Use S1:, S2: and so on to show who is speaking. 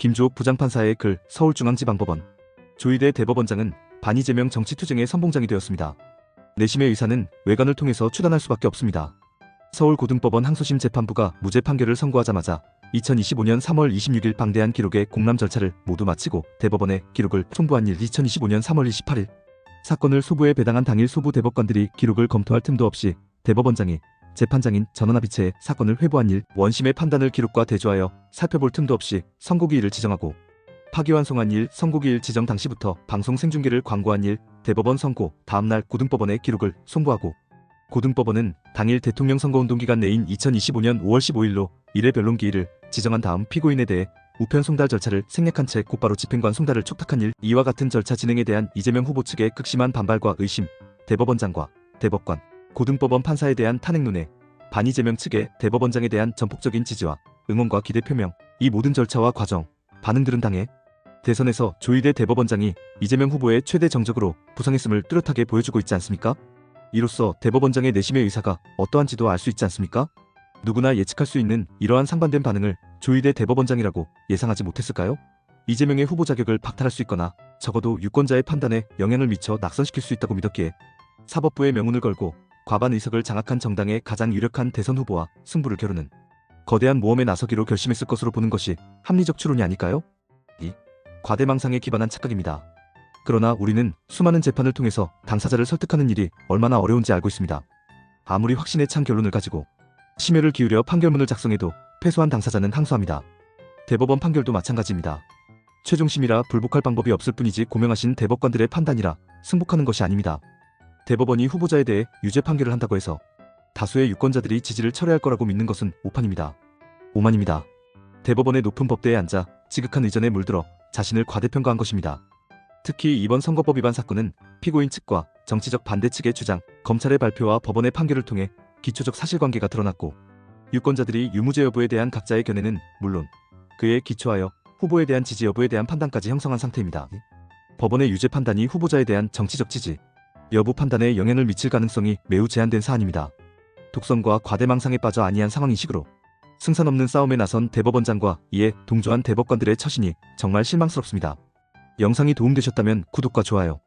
S1: 김주옥 부장판사의 글 서울중앙지방법원 조희대 대법원장은 반이재명 정치투쟁의 선봉장이 되었습니다. 내심의 의사는 외관을 통해서 추단할 수밖에 없습니다. 서울고등법원 항소심 재판부가 무죄 판결을 선고하자마자 2025년 3월 26일 방대한 기록의 공람 절차를 모두 마치고 대법원에 기록을 송부한 일 2025년 3월 28일 사건을 소부에 배당한 당일 소부 대법관들이 기록을 검토할 틈도 없이 대법원장이 재판장인 전원합의체에 사건을 회부한 일 원심의 판단을 기록과 대조하여 살펴볼 틈도 없이 선고기일을 지정하고 파기환송한 일 선고기일 지정 당시부터 방송 생중계를 광고한 일 대법원 선고 다음날 고등법원에 기록을 송부하고 고등법원은 당일 대통령 선거운동 기간 내인 2025년 5월 15일로 일회 변론기일을 지정한 다음 피고인에 대해 우편 송달 절차를 생략한 채 곧바로 집행관 송달을 촉탁한 일 이와 같은 절차 진행에 대한 이재명 후보 측의 극심한 반발과 의심 대법원장과 대법관 고등법원 판사에 대한 탄핵 논의 반 이재명 측의 대법원장에 대한 전폭적인 지지와 응원과 기대 표명 이 모든 절차와 과정 반응들은 당해 대선에서 조희대 대법원장이 이재명 후보의 최대 정적으로 부상했음을 뚜렷하게 보여주고 있지 않습니까? 이로써 대법원장의 내심의 의사가 어떠한지도 알 수 있지 않습니까? 누구나 예측할 수 있는 이러한 상반된 반응을 조희대 대법원장이라고 예상하지 못했을까요? 이재명의 후보 자격을 박탈할 수 있거나 적어도 유권자의 판단에 영향을 미쳐 낙선시킬 수 있다고 믿었기에 사법부의 명운을 걸고 과반 의석을 장악한 정당의 가장 유력한 대선 후보와 승부를 겨루는 거대한 모험에 나서기로 결심했을 것으로 보는 것이 합리적 추론이 아닐까요? 이 과대망상에 기반한 착각입니다. 그러나 우리는 수많은 재판을 통해서 당사자를 설득하는 일이 얼마나 어려운지 알고 있습니다. 아무리 확신에 찬 결론을 가지고 심혈을 기울여 판결문을 작성해도 패소한 당사자는 항소합니다. 대법원 판결도 마찬가지입니다. 최종심이라 불복할 방법이 없을 뿐이지 고명하신 대법관들의 판단이라 승복하는 것이 아닙니다. 대법원이 후보자에 대해 유죄 판결을 한다고 해서 다수의 유권자들이 지지를 철회할 거라고 믿는 것은 오판입니다. 오만입니다. 대법원의 높은 법대에 앉아 지극한 의전에 물들어 자신을 과대평가한 것입니다. 특히 이번 선거법 위반 사건은 피고인 측과 정치적 반대 측의 주장, 검찰의 발표와 법원의 판결을 통해 기초적 사실관계가 드러났고 유권자들이 유무죄 여부에 대한 각자의 견해는 물론 그에 기초하여 후보에 대한 지지 여부에 대한 판단까지 형성한 상태입니다. 법원의 유죄 판단이 후보자에 대한 정치적 지지, 여부 판단에 영향을 미칠 가능성이 매우 제한된 사안입니다. 독선과 과대망상에 빠져 아니한 상황이시으로 승산 없는 싸움에 나선 대법원장과 이에 동조한 대법관들의 처신이 정말 실망스럽습니다. 영상이 도움되셨다면 구독과 좋아요,